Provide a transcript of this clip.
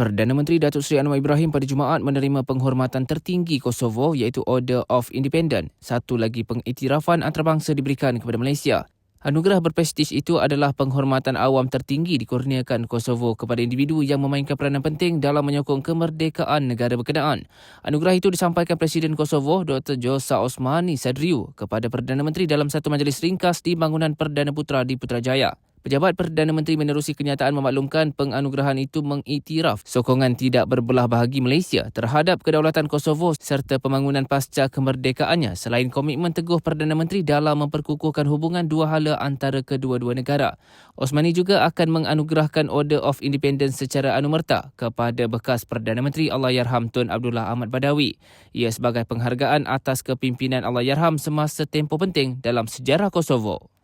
Perdana Menteri Datuk Seri Anwar Ibrahim pada Jumaat menerima penghormatan tertinggi Kosovo iaitu Order of Independence. Satu lagi pengiktirafan antarabangsa diberikan kepada Malaysia. Anugerah berprestij itu adalah penghormatan awam tertinggi dikurniakan Kosovo kepada individu yang memainkan peranan penting dalam menyokong kemerdekaan negara berkenaan. Anugerah itu disampaikan Presiden Kosovo Dr. Josa Osmani Sadriu kepada Perdana Menteri dalam satu majlis ringkas di bangunan Perdana Putra di Putrajaya. Pejabat Perdana Menteri menerusi kenyataan memaklumkan penganugerahan itu mengiktiraf sokongan tidak berbelah bahagi Malaysia terhadap kedaulatan Kosovo serta pembangunan pasca kemerdekaannya selain komitmen teguh Perdana Menteri dalam memperkukuhkan hubungan dua hala antara kedua-dua negara. Osmani juga akan menganugerahkan Order of Independence secara anumerta kepada bekas Perdana Menteri Allahyarham Tun Abdullah Ahmad Badawi. Ia sebagai penghargaan atas kepimpinan Allahyarham semasa tempoh penting dalam sejarah Kosovo.